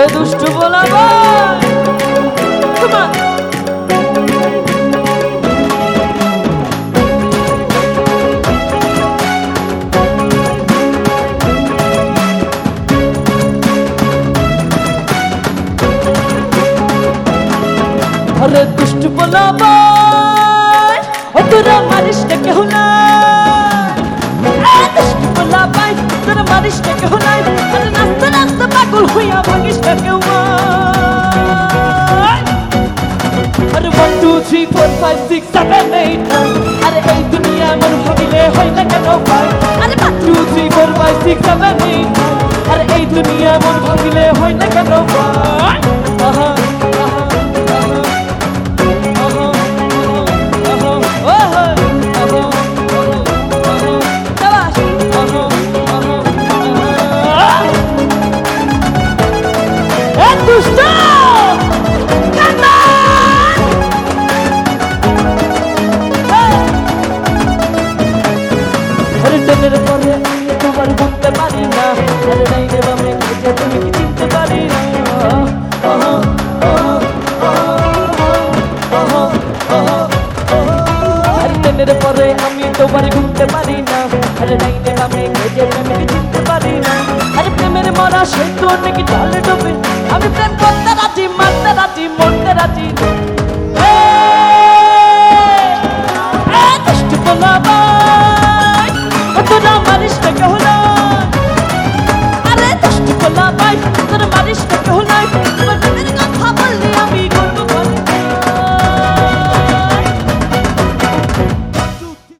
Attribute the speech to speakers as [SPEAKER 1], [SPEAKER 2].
[SPEAKER 1] এ দুষ্টু বলা ভাই তোমার আরে দুষ্টু বলা ভাই ও তোরা মারিস না না। পাগল হইয়া ভাগিস না কেউ আরে one two three four five six seven eight আরে এই দুনিয়া এমন ভাবিলে হয় না কেন ভাই আরে one two three four five six seven eight আরে এই দুনিয়া এমন ভাবিলে হয় না কেন ভাই তোমার বুঝতে পারি না। আরে নাই রে বামে খুঁজে তুমি কি চিনতে পারি না? পরে আমি তোমার ঘুমতে পারি না। আরে আমি খুঁজে প্রেমিক চিনতে পারি না? আরে প্রেমের মরা সে তো অনেক জলে ডোবে। আমি